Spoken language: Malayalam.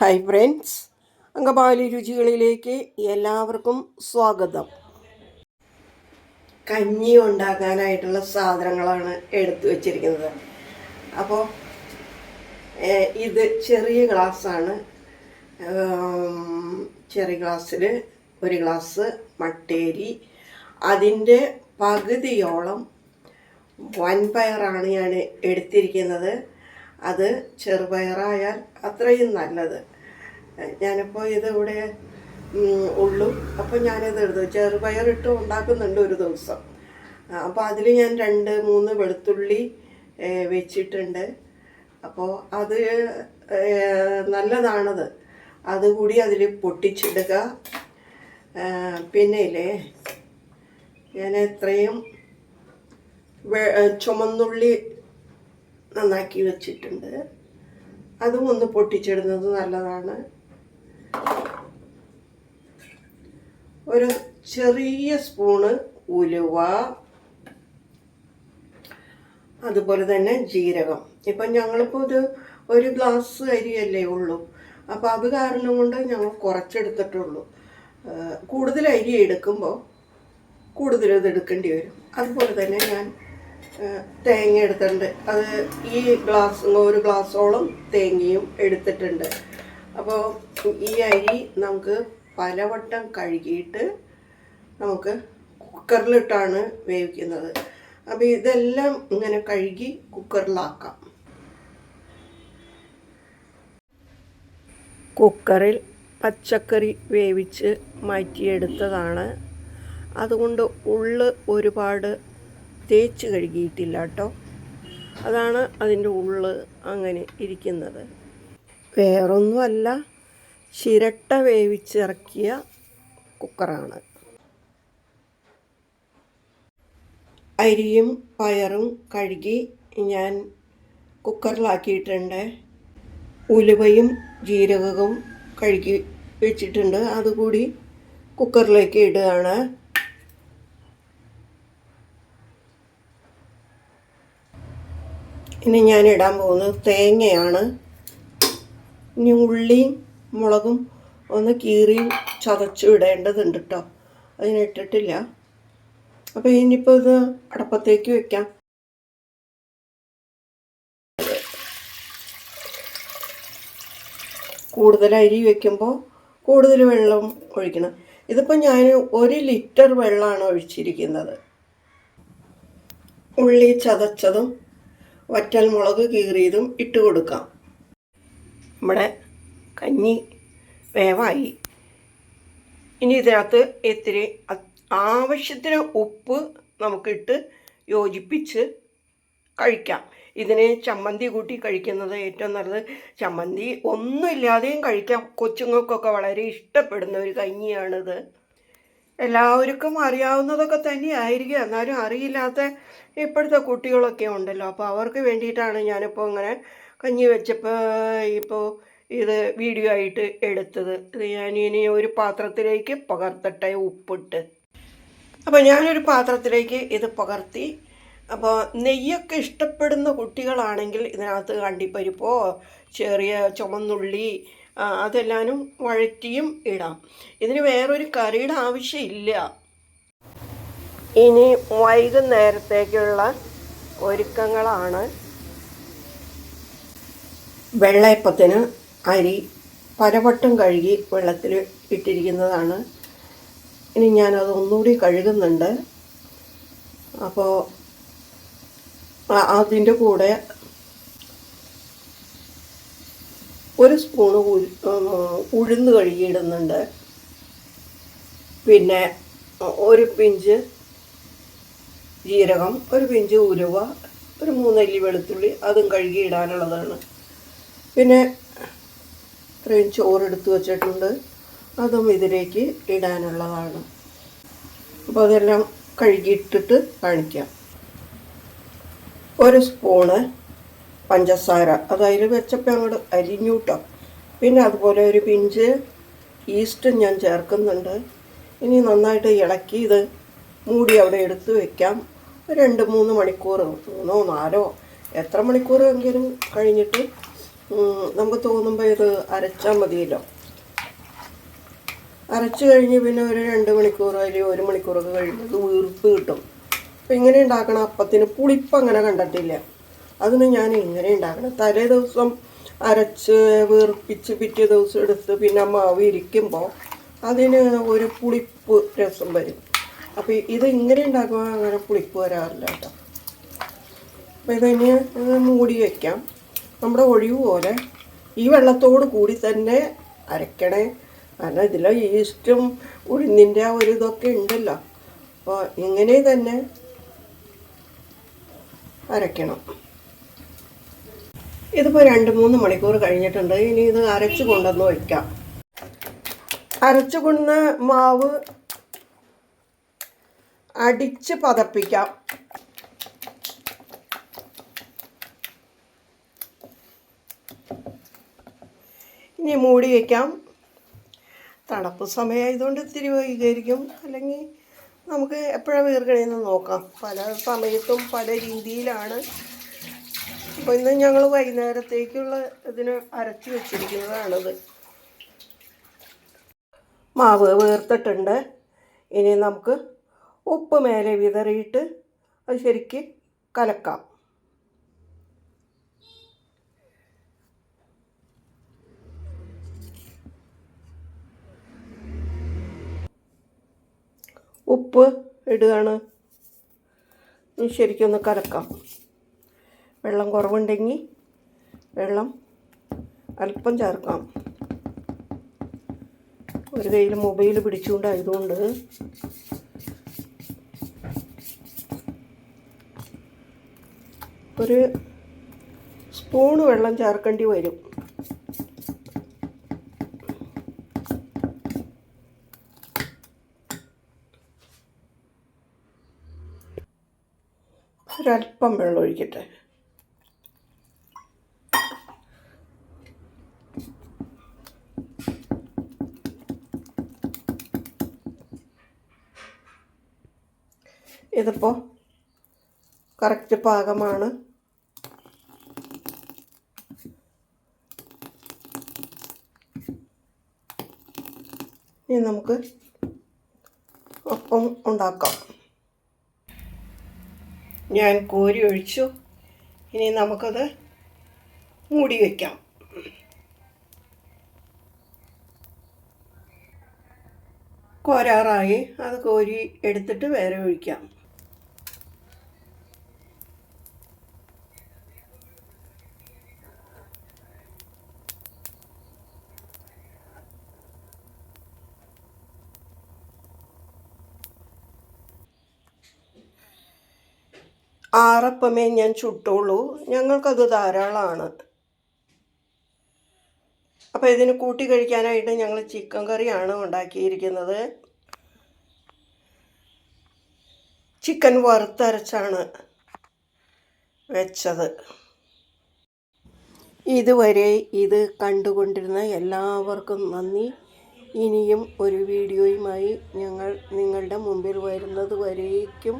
ഹായ് ഫ്രണ്ട്സ് അങ്കമാലി രുചികളിലേക്ക് എല്ലാവർക്കും സ്വാഗതം. കഞ്ഞി ഉണ്ടാക്കാനായിട്ടുള്ള സാധനങ്ങളാണ് എടുത്തു വച്ചിരിക്കുന്നത്. അപ്പോൾ ഇത് ചെറിയ ഗ്ലാസ്സാണ് ചെറിയ ഗ്ലാസ്സിൽ ഒരു ഗ്ലാസ് മട്ടേരി. അതിന്റെ പകുതിയോളം വൻപയറാണ് ഞാൻ എടുത്തിരിക്കുന്നത്. അത് ചെറുപയറായാൽ അത്രയും നല്ലത്. ഞാനിപ്പോൾ ഇത് ഇവിടെ ഉം, ഉള്ളു. അപ്പോൾ ഞാനിത് എടുത്തു. ചെറുപയറിട്ട് ഉണ്ടാക്കുന്നുണ്ട് ഒരു ദിവസം. അപ്പോൾ അതിൽ ഞാൻ രണ്ട് മൂന്ന് വെളുത്തുള്ളി വെച്ചിട്ടുണ്ട്. അപ്പോൾ അത് നല്ലതാണത്. അതുകൂടി അതിൽ പൊട്ടിച്ചിടുക. പിന്നെ ഇല്ലേ ഞാൻ എത്രയും ചുമന്നുള്ളി നന്നാക്കി വെച്ചിട്ടുണ്ട്. അതും ഒന്ന് പൊട്ടിച്ചിടുന്നത് നല്ലതാണ്. ഒരു ചെറിയ സ്പൂണ് ഉലുവ. അതുപോലെ തന്നെ ജീരകം. ഇപ്പം ഞങ്ങളിപ്പോൾ ഇത് ഒരു ഗ്ലാസ് അരിയല്ലേ ഉള്ളൂ. അപ്പോൾ അത് കാരണം കൊണ്ട് ഞങ്ങൾ കുറച്ചെടുത്തിട്ടുള്ളൂ. കൂടുതൽ അരി എടുക്കുമ്പോൾ കൂടുതൽ ഇത് എടുക്കേണ്ടി വരും. അതുപോലെ തന്നെ ഞാൻ തേങ്ങ എടുത്തിട്ടുണ്ട്. അത് ഈ ഗ്ലാസ് ഒരു ഗ്ലാസ്സോളം തേങ്ങയും എടുത്തിട്ടുണ്ട്. അപ്പോൾ ഈ അരി നമുക്ക് പലവട്ടം കഴുകിയിട്ട് നമുക്ക് കുക്കറിലിട്ടാണ് വേവിക്കുന്നത്. അപ്പോൾ ഇതെല്ലാം ഇങ്ങനെ കഴുകി കുക്കറിലാക്കാം. കുക്കറിൽ പച്ചക്കറി വേവിച്ച് മാറ്റിയെടുത്തതാണ്. അതുകൊണ്ട് ഉള്ള് ഒരുപാട് തേച്ച് കഴുകിയിട്ടില്ല കേട്ടോ. അതാണ് അതിന്റെ ഉള്ള് അങ്ങനെ ഇരിക്കുന്നത്. വേറൊന്നുമല്ല ചിരട്ട വേവിച്ചിറക്കിയ കുക്കറാണ്. അരിയും പയറും കഴുകി ഞാൻ കുക്കറിലാക്കിയിട്ടുണ്ട്. ഉലുവയും ജീരകവും കഴുകി വെച്ചിട്ടുണ്ട്. അതുകൂടി കുക്കറിലേക്ക് ഇടുകയാണ്. ഇനി ഞാൻ ഇടാൻ പോകുന്നത് തേങ്ങയാണ്. ഇനി ഉള്ളിയും മുളകും ഒന്ന് കീറി ചതച്ചും ഇടേണ്ടതുണ്ട് കേട്ടോ അതിനിട്ടിട്ടില്ല അപ്പോൾ ഇനിയിപ്പോൾ ഇത് അടപ്പത്തേക്ക് വെക്കാം. കൂടുതൽ അരി വെക്കുമ്പോൾ കൂടുതൽ വെള്ളം ഒഴിക്കണം. ഇതിപ്പോൾ ഞാൻ ഒരു ലിറ്റർ വെള്ളമാണ് ഒഴിച്ചിരിക്കുന്നത്. ഉള്ളി ചതച്ചതും വറ്റൽ മുളക് കീറിയതും ഇട്ട് കൊടുക്കാം. നമ്മുടെ കഞ്ഞി വേവായി. ഇനി ഇതിനകത്ത് ഇത്തിരി ആവശ്യത്തിന് ഉപ്പ് നമുക്കിട്ട് യോജിപ്പിച്ച് കഴിക്കാം. ഇതിനെ ചമ്മന്തി കൂട്ടി കഴിക്കുന്നത് ഏറ്റവും നല്ലത് ചമ്മന്തി ഒന്നുമില്ലാതെയും കഴിക്കാം. കൊച്ചുങ്ങൾക്കൊക്കെ വളരെ ഇഷ്ടപ്പെടുന്ന ഒരു കഞ്ഞിയാണിത്. എല്ലാവർക്കും അറിയാവുന്നതൊക്കെ തന്നെയായിരിക്കും. എന്നാലും അറിയില്ലാത്ത ഇപ്പോഴത്തെ കുട്ടികളൊക്കെ ഉണ്ടല്ലോ. അപ്പോൾ അവർക്ക് വേണ്ടിയിട്ടാണ് ഞാനിപ്പോൾ ഇങ്ങനെ കഞ്ഞി വെച്ചപ്പോൾ ഇപ്പോൾ ഇത് വീഡിയോ ആയിട്ട് എടുത്തത്. ഇത് ഞാൻ ഇനി ഒരു പാത്രത്തിലേക്ക് പകർത്തട്ടെ ഉപ്പിട്ട്. അപ്പോൾ ഞാനൊരു പാത്രത്തിലേക്ക് ഇത് പകർത്തി. അപ്പോൾ നെയ്യൊക്കെ ഇഷ്ടപ്പെടുന്ന കുട്ടികളാണെങ്കിൽ ഇതിനകത്ത് കണ്ടിപ്പരിപ്പോ ചെറിയ ചുമന്നുള്ളി അതെല്ലാനും വഴറ്റിയും ഇടാം. ഇതിന് വേറൊരു കറിയുടെ ആവശ്യമില്ല. ഇനി വൈകുന്നേരത്തേക്കുള്ള ഒരുക്കങ്ങളാണ്. വെള്ളയപ്പത്തിന് അരി പലവട്ടം കഴുകി വെള്ളത്തിൽ ഇട്ടിരിക്കുന്നതാണ്. ഇനി ഞാനത് ഒന്നുകൂടി കഴുകുന്നുണ്ട്. അപ്പോൾ അതിന്റെ കൂടെ ഒരു സ്പൂണ് ഉഴു ഉഴുന്ന് കഴുകിയിടുന്നുണ്ട്. പിന്നെ ഒരു പിഞ്ച് ജീരകം ഒരു പിഞ്ച് ഉലുവ ഒരു മൂന്നല്ലി വെളുത്തുള്ളി അതും കഴുകിയിടാനുള്ളതാണ്. പിന്നെ ഇത്രയും ചോറെടുത്ത് വച്ചിട്ടുണ്ട്. അതും ഇതിലേക്ക് ഇടാനുള്ളതാണ്. അപ്പോൾ അതെല്ലാം കഴുകിയിട്ടിട്ട് കാണിക്കാം. ഒരു സ്പൂണ് പഞ്ചസാര. അത് അതിൽ വെച്ചപ്പോൾ അങ്ങോട്ട് അരിഞ്ഞു കേട്ടോ പിന്നെ അതുപോലെ ഒരു പിഞ്ച് ഈസ്റ്റ് ഞാൻ ചേർക്കുന്നുണ്ട്. ഇനി നന്നായിട്ട് ഇളക്കി ഇത് മൂടി അവിടെ എടുത്ത് വെക്കാം. രണ്ട് മൂന്ന് മണിക്കൂർ മൂന്നോ നാലോ എത്ര മണിക്കൂർ എങ്കിലും കഴിഞ്ഞിട്ട് നമുക്ക് തോന്നുമ്പോൾ ഇത് അരച്ചാൽ മതിയല്ലോ. അരച്ച് കഴിഞ്ഞ് പിന്നെ ഒരു രണ്ട് മണിക്കൂർ അല്ലെങ്കിൽ ഒരു മണിക്കൂറൊക്കെ കഴിയുമ്പോൾ വീർപ്പ് കിട്ടും. അപ്പം ഇങ്ങനെ ഉണ്ടാക്കണ അപ്പത്തിന് പുളിപ്പ് അങ്ങനെ കണ്ടിട്ടില്ല. അതിന് ഞാൻ ഇങ്ങനെ ഉണ്ടാക്കണം. തലേ ദിവസം അരച്ച് വീർപ്പിച്ച് പിറ്റേ ദിവസം എടുത്ത് പിന്നെ മാവ് ഇരിക്കുമ്പോൾ അതിന് ഒരു പുളിപ്പ് രസം വരും. അപ്പോൾ ഇത് ഇങ്ങനെ ഉണ്ടാക്കുമ്പോൾ അങ്ങനെ പുളിപ്പ് വരാറില്ല കേട്ടോ. അപ്പോൾ ഇതിന് ഇത് മൂടി വയ്ക്കാം നമ്മുടെ ഒഴിവ് പോലെ ഈ വെള്ളത്തോട് കൂടി തന്നെ അരക്കണേ. കാരണം ഇതിലെ ഈസ്റ്റും ഉഴുന്നിന്റെ ആ ഒരു ഇതൊക്കെ ഉണ്ടല്ലോ. അപ്പോൾ ഇങ്ങനെ തന്നെ അരയ്ക്കണം ഇതിപ്പോൾ രണ്ട് മൂന്ന് മണിക്കൂർ കഴിഞ്ഞിട്ടുണ്ട്. ഇനി ഇത് അരച്ചു കൊണ്ടുവന്ന് വയ്ക്കാം അരച്ചു കൊണ്ട മാവ് അടിച്ച് പതപ്പിക്കാം. ഇനി മൂടി വയ്ക്കാം തണുപ്പ് സമയമായതുകൊണ്ട് ഇത്തിരി വൈകരിക്കും അല്ലെങ്കിൽ നമുക്ക് എപ്പോഴാണ് വീർക്കണേന്ന് നോക്കാം. പല സമയത്തും പല രീതിയിലാണ് അപ്പോൾ ഇന്ന് ഞങ്ങൾ വൈകുന്നേരത്തേക്കുള്ള ഇതിന് അരച്ച് വെച്ചിരിക്കുന്നതാണിത്. മാവ് വേർത്തിട്ടുണ്ട്. ഇനി നമുക്ക് ഉപ്പ് മേലെ വിതറിയിട്ട് അത് ശരിക്ക് കലക്കാം. ഉപ്പ് ഇടുകയാണ്. ശരിക്കൊന്ന് കലക്കാം. വെള്ളം കുറവുണ്ടെങ്കിൽ വെള്ളം അല്പം ചേർക്കാം. ഒരു കയ്യിൽ മൊബൈൽ പിടിച്ചുകൊണ്ടായതുകൊണ്ട്. ഒരു സ്പൂണ് വെള്ളം ചേർക്കേണ്ടി വരും. ഒരല്പം വെള്ളം ഒഴിക്കട്ടെ. ഇതിപ്പോൾ കറക്റ്റ് പാകമാണ്. ഇനി നമുക്ക് അപ്പം ഉണ്ടാക്കാം. ഞാൻ കോരി ഒഴിച്ചു. ഇനി നമുക്കത് മൂടി വയ്ക്കാം കോരാറായി. അത് കോരി എടുത്തിട്ട് വേറെ ഒഴിക്കാം. ആറപ്പമേ ഞാൻ ചുട്ടുള്ളൂ. ഞങ്ങൾക്കത് ധാരാളമാണ് അപ്പോൾ ഇതിന് കൂട്ടി കഴിക്കാനായിട്ട് ഞങ്ങൾ ചിക്കൻ കറിയാണ് ഉണ്ടാക്കിയിരിക്കുന്നത്. ചിക്കൻ വറുത്തരച്ചാണ് വെച്ചത്. ഇതുവരെ ഇത് കണ്ടുകൊണ്ടിരുന്ന എല്ലാവർക്കും നന്ദി. ഇനിയും ഒരു വീഡിയോയുമായി ഞങ്ങൾ നിങ്ങളുടെ മുമ്പിൽ വരുന്നത് വരേക്കും